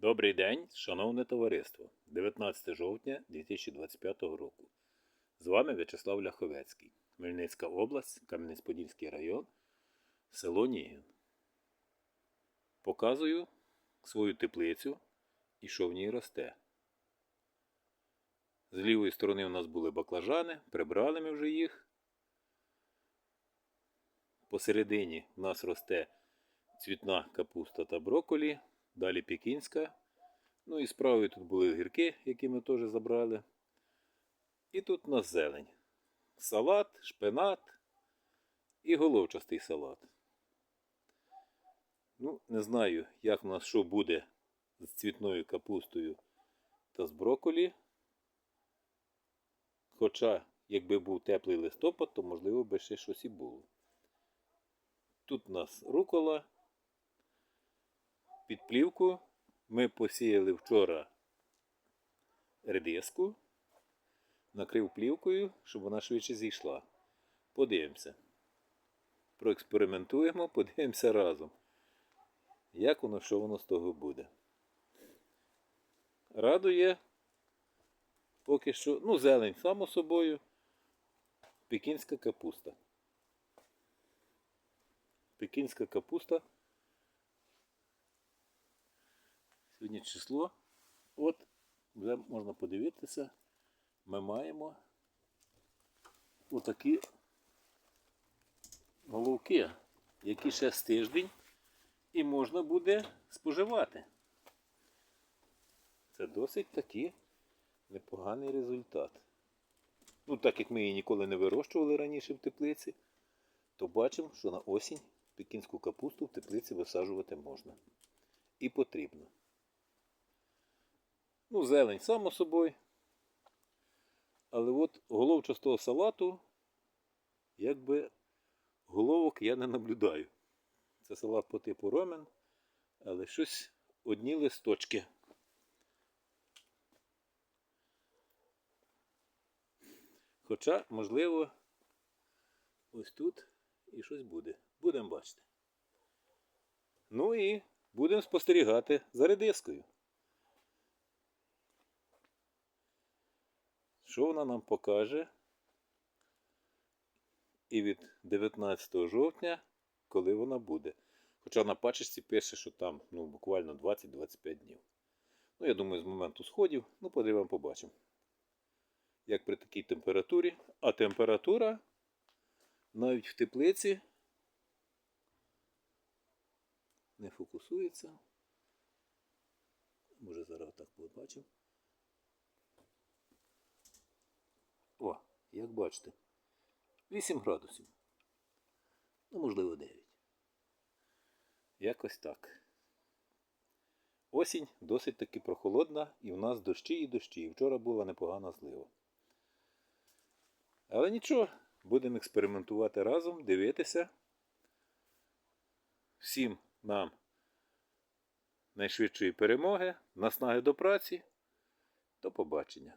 Добрий день, шановне товариство. 19 жовтня 2025 року. З вами В'ячеслав Ляховецький, Хмельницька область, Кам'янець-Подільський район, село Нігін. Показую свою теплицю і що в ній росте. З лівої сторони у нас були баклажани, прибрали ми вже їх. Посередині у нас росте цвітна капуста та брокколі, далі пекінська. Ну і справою тут були огірки, які ми теж забрали. І тут у нас зелень. Салат, шпинат і головчастий салат. Ну, не знаю, як в нас що буде з цвітною капустою та з брокколі. Хоча, якби був теплий листопад, то можливо би ще щось і було. Тут у нас рукола. Під плівку ми посіяли вчора редиску, накрив плівкою, щоб вона швидше зійшла. Подивимося. Проекспериментуємо, подивимося разом. Як воно, що воно з того буде. Радує поки що, ну, зелень, само собою, пекінська капуста. Пекінська капуста. Сьогодні число. От, вже можна подивитися, ми маємо отакі головки, які ще з тиждень і можна буде споживати. Це досить таки непоганий результат. Ну, так як ми її ніколи не вирощували раніше в теплиці, то бачимо, що на осінь пекінську капусту в теплиці висаджувати можна. І потрібно. Ну, зелень, само собою. Але от головчастого салату, якби головок я не наблюдаю. Це салат по типу ромен, але щось одні листочки. Хоча, можливо, ось тут і щось буде. Будемо бачити. Ну і будемо спостерігати за редискою. Що вона нам покаже? І від 19 жовтня, коли вона буде. Хоча на пачечці пише, що там ну, буквально 20-25 днів. Ну, я думаю, з моменту сходів, ну, подивимо, побачимо. Як при такій температурі. А температура навіть в теплиці не фокусується. Може зараз так побачимо. Як бачите, 8 градусів. Ну, можливо, 9. Якось так. Осінь досить таки прохолодна, і в нас дощі і дощі. І вчора була непогана злива. Але нічого, будемо експериментувати разом, дивитися. Всім нам найшвидшої перемоги, наснаги до праці. До побачення.